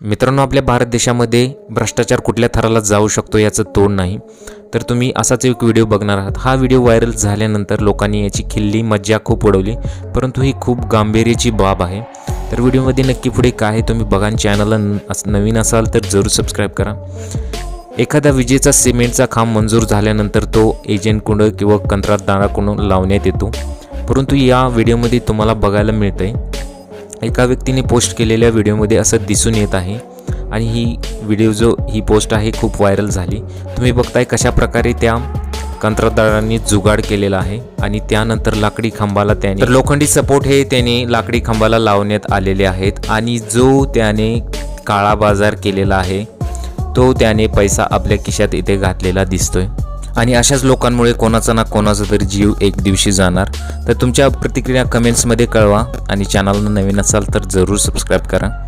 मित्रांनो आपल्या भारत देशामध्ये भ्रष्टाचार कुठल्या थराला जाऊ शकतो याचं तोड नाही. तर तुम्ही असाच एक व्हिडिओ बघणार आहात. हा व्हिडिओ व्हायरल झाल्यानंतर लोकांनी याची खिल्ली मज्जा खूप उडवली परंतु ही खूप गांभीर्याची बाब आहे. तर व्हिडिओमध्ये नक्की पुढे काय आहे तुम्ही बघा चॅनलला न- अस- नवीन असाल तर जरूर सबस्क्राईब करा. एखादा विजेचा सिमेंटचा खांब मंजूर झाल्यानंतर तो एजंटकडून किंवा कंत्राटदाराकडून लावण्यात येतो. परंतु या व्हिडिओमध्ये तुम्हाला बघायला मिळतं आहे एका व्यक्तीने पोस्ट केलेल्या व्हिडिओमध्ये असं दिसून येत आहे. आणि ही व्हिडिओ जो ही पोस्ट आहे खूप व्हायरल झाली. तुम्ही बघताय कशा प्रकारे त्या कंत्राटदारांनी जुगाड केलेला आहे आणि त्यानंतर लाकडी खांबाला त्याने तर लोखंडी सपोर्ट हे त्याने लाकडी खांबाला लावण्यात आलेले आहेत आणि जो त्याने काळा बाजार केलेला आहे तो त्याने पैसा आपल्या खिशात इथे घातलेला दिसतोय. आणि अशाच लोकांमुळे कोणाचा ना कोणाचा तरी जीव एक दिवशी जाणार. तर तुमच्या प्रतिक्रिया कमेंट्समध्ये कळवा आणि चॅनलला नवीन असाल तर जरूर सबस्क्राईब करा.